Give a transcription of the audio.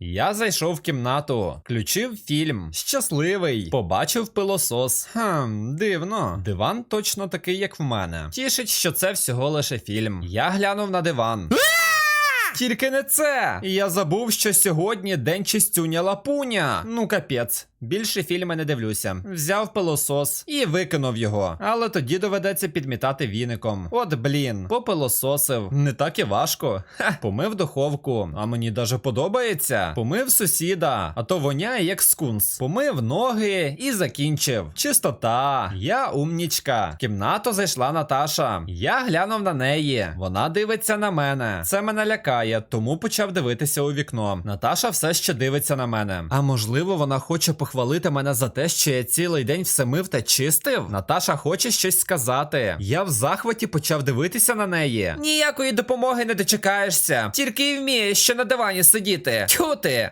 Я зайшов в кімнату, включив фільм, щасливий, побачив пилосос. Хм, дивно. Диван точно такий, як в мене. Тішить, що це всього лише фільм. Я глянув на диван. Тільки не це. І я забув, що сьогодні день чистюня лапуня. Ну капець. Більше фільми не дивлюся. Взяв пилосос і викинув його. Але тоді доведеться підмітати віником. От блін, попилососив. Не так і важко. Ха, помив духовку, а мені даже подобається. Помив сусіда, а то воняє як скунс. Помив ноги і закінчив. Чистота. Я умнічка. В кімнату зайшла Наташа. Я глянув на неї. Вона дивиться на мене. Це мене лякає, тому почав дивитися у вікно. Наташа все ще дивиться на мене. А можливо, вона хоче похвалити мене за те, що я цілий день все мив та чистив. Наташа хоче щось сказати. Я в захваті почав дивитися на неї. Ніякої допомоги не дочекаєшся. Тільки й вмієш ще на дивані сидіти. Тьху ти!